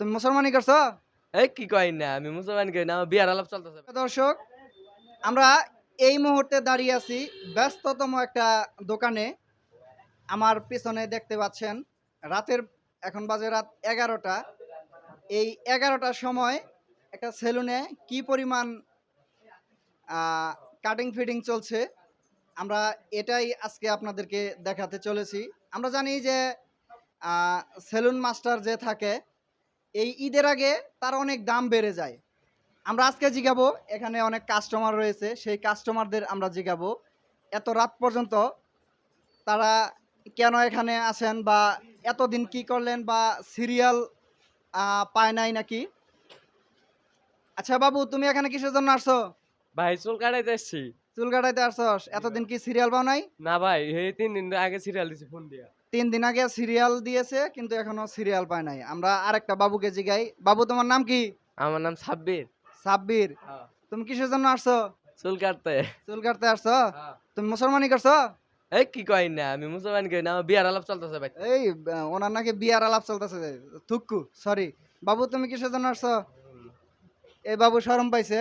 তুমি মুসলমানি করছ? এই কি কই না আমি মুসলমান কই না আমার বিয়ার আলাপ চলতেছে। দর্শক আমরা এই মুহূর্তে দাঁড়িয়ে আছি ব্যস্ততম একটা দোকানে। আমার পিছনে দেখতে পাচ্ছেন রাতের এখন বাজে রাত এগারোটা। এই এগারোটার সময় একটা সেলুনে কি পরিমাণ কাটিং ফিটিং চলছে আমরা এটাই আজকে আপনাদেরকে দেখাতে চলেছি। আমরা জানি যে সেলুন মাস্টার যে থাকে এই ঈদের আগে তার অনেক দাম বেড়ে যায়। আমরা আজকে জিগাবো এখানে অনেক কাস্টমার রয়েছে সেই কাস্টমারদের আমরা জিগাবো। এত রাত পর্যন্ত তারা কেন এখানে আসেন বা এতদিন কি করলেন বা সিরিয়াল পায় নাই নাকি? আচ্ছা বাবু তুমি এখানে কিসের জন্য আসছো? ভাই চুল কাটাইতে আসছি। চুল কাটাইতে আসছস? এতদিন কি সিরিয়াল পাও নাই? না ভাই এই তিন দিন আগে সিরিয়াল দিছি ফোন দিয়া। তিন দিন আগে সিরিয়াল দিয়েছে কিন্তু এখনও সিরিয়াল পায় নাই। আমরা আরেকটা বাবুকে জিগাই। বাবু তোমার নাম কি? আমার নাম সাব্বির। সাব্বির। তুমি কিসের জন্য আসছো? চুল কাটতে। চুল কাটতে আসছো? তুমি মুসলমানি করছ? এই কি কই না আমি মুসলমান কই না বিয়ার আলাপ চলতেছে ভাই। এই ওনার নাকি বিয়ার আলাপ চলতেছে। থুক্কু সরি বাবু তুমি কিসের জন্য আসছো? এই বাবু শরম পাইছে।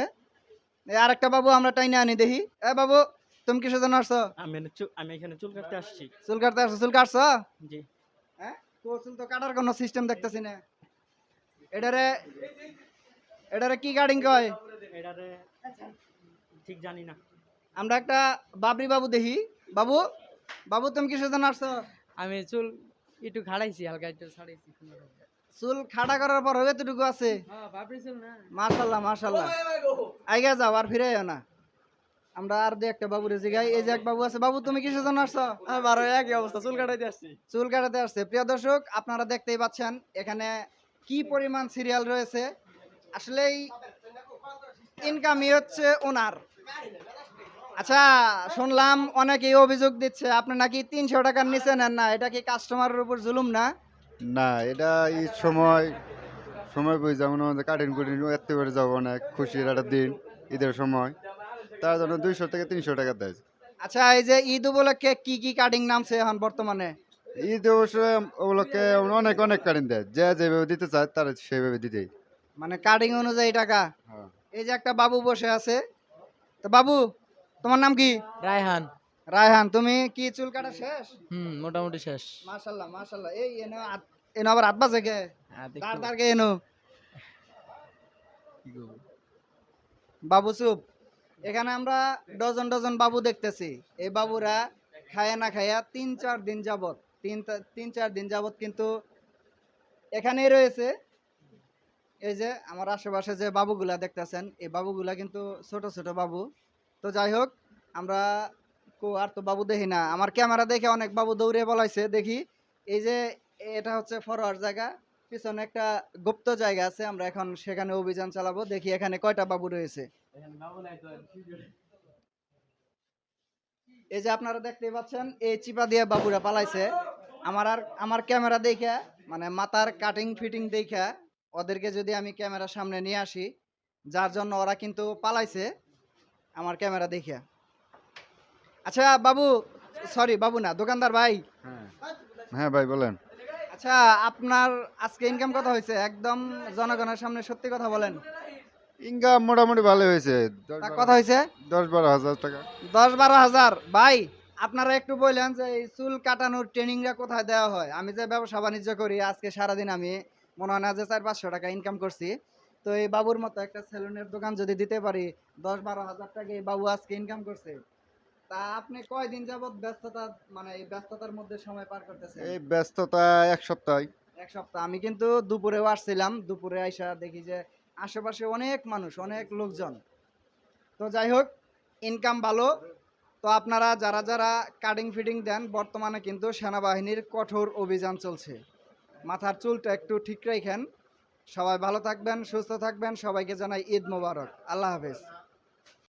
এই আরেকটা বাবু আমরা টাইনে আনি দেখি। এ বাবু তুমি কিসের জন্য আসছো? আমি আমি এখানে চুল কাটতে আসছি। চুল কাটতে আসছো চুল কাটছো? জি। হ্যাঁ? তো চুল তো কাটার কোনো সিস্টেম দেখতেছি না। এটারে এটারে কি কাটিং কয়? এটারে ঠিক জানি না। আমরা একটা বাবরি বাবু দেখি। বাবু বাবু তুমি কিসের জন্য আসছো? আমি চুল একটু খাড়াইছি হালকা একটু ছাড়াইছি। চুল খাড়া করার পর এতটুকু আছে? হ্যাঁ বাপরি চুল না। মাশাল্লাহ মাশাল্লাহ আইগা যাও আর ফিরে না। আমরা আর দু একটা বাবুরে জিগাই। এই যে এক বাবু আছে বাবু তুমি কিসের জন্য আসছো? বারো একই অবস্থা চুল কাটাইতে আসছি। চুল কাটাতে আসছে। প্রিয় দর্শক আপনারা দেখতেই পাচ্ছেন এখানে কি পরিমাণ সিরিয়াল রয়েছে। আসলেই ইনকামই হচ্ছে ওনার। আচ্ছা শুনলাম অনেকেই অভিযোগ দিচ্ছে আপনি নাকি তিনশো টাকার নিচে নেন না এটা কি কাস্টমারের উপর জুলুম না? না এটা ঈদ সময় সময় বুঝে যেমন আমাদের কাটিং কুটিং এতে করে যাব অনেক খুশির একটা দিন ঈদের সময়। তার জন্য দুইশো থেকে তিনশো টাকা দেয়। আচ্ছা এই যে ঈদ উপলক্ষে কি কি কাটিং নামছে এখন বর্তমানে? ঈদ ওগুলোকে অনেক অনেক কাটিং দেয়। যে যেভাবে দিতে চায় তারা সেভাবে দিতেই। মানে কাটিং অনুযায়ী টাকা? হ্যাঁ। এই যে একটা বাবু বসে আছে। তো বাবু তোমার নাম কি? রায়হান। রায়হান তুমি কি চুল কাটা শেষ? হুম মোটামুটি শেষ। মাশাল্লাহ মাশাল্লাহ। এই এনো এনো আবার হাত বাজে কে? দাঁড় দাঁড় কে এনো? বাবু চুপ। এখানে আমরা ডজন ডজন বাবু দেখতেছি। এই বাবুরা খায়া না খায়া তিন চার দিন যাবত তিন তিন চার দিন যাবত কিন্তু এখানেই রয়েছে। এই যে আমার আশেপাশে যে বাবুগুলা দেখতেছেন, এই বাবুগুলা কিন্তু ছোট ছোট বাবু। তো যাই হোক, আমরা কো, আর তো বাবু দেখি না। আমার ক্যামেরা দেখে অনেক বাবু দৌড়ে বলাইছে, দেখি। এই যে এটা হচ্ছে ফরওয়ার্ড জায়গা। পিছনে একটা গুপ্ত জায়গা আছে আমরা এখন সেখানে অভিযান চালাবো। দেখি এখানে কয়টা বাবু রয়েছে। এই যে আপনারা দেখতেই পাচ্ছেন এই চিপা দিয়ে বাবুরা পালাইছে। আমার আর আমার ক্যামেরা দেখে মানে মাথার কাটিং ফিটিং দেখে ওদেরকে যদি আমি ক্যামেরার সামনে নিয়ে আসি যার জন্য ওরা কিন্তু পালাইছে আমার ক্যামেরা দেখে আচ্ছা বাবু সরি বাবু না দোকানদার ভাই। হ্যাঁ হ্যাঁ ভাই বলেন। আচ্ছা আপনার আজকে ইনকাম কত হয়েছে? একদম জনগণের সামনে সত্যি কথা বলেন। ইনকাম মোটামুটি ভালো হয়েছে। কত হয়েছে? দশ বারো হাজার টাকা। দশ বারো হাজার। ভাই আপনারা একটু বললেন যে এই চুল কাটানোর ট্রেনিংটা কোথায় দেওয়া হয়? আমি যে ব্যবসা বাণিজ্য করি আজকে সারাদিন আমি মনে হয় না যে চার পাঁচশো টাকা ইনকাম করছি। তো এই বাবুর মতো একটা সেলুনের দোকান যদি দিতে পারি দশ বারো হাজার টাকা এই বাবু আজকে ইনকাম করছে। তা আপনি কয়দিন যাবত ব্যস্ততা মানে এই ব্যস্ততার মধ্যে সময় পার করতেছেন? এই ব্যস্ততা এক সপ্তাহ এক সপ্তাহ। আমি কিন্তু দুপুরেও আসছিলাম দুপুরে আইসা দেখি যে আশেপাশে অনেক মানুষ অনেক লোকজন। তো যাই হোক ইনকাম ভালো। তো আপনারা যারা যারা কাটিং ফিটিং দেন বর্তমানে কিন্তু সেনাবাহিনীর কঠোর অভিযান চলছে। মাথার চুলটা একটু ঠিক রাখেন সবাই ভালো থাকবেন সুস্থ থাকবেন। সবাইকে জানাই ঈদ মোবারক। আল্লাহ হাফেজ।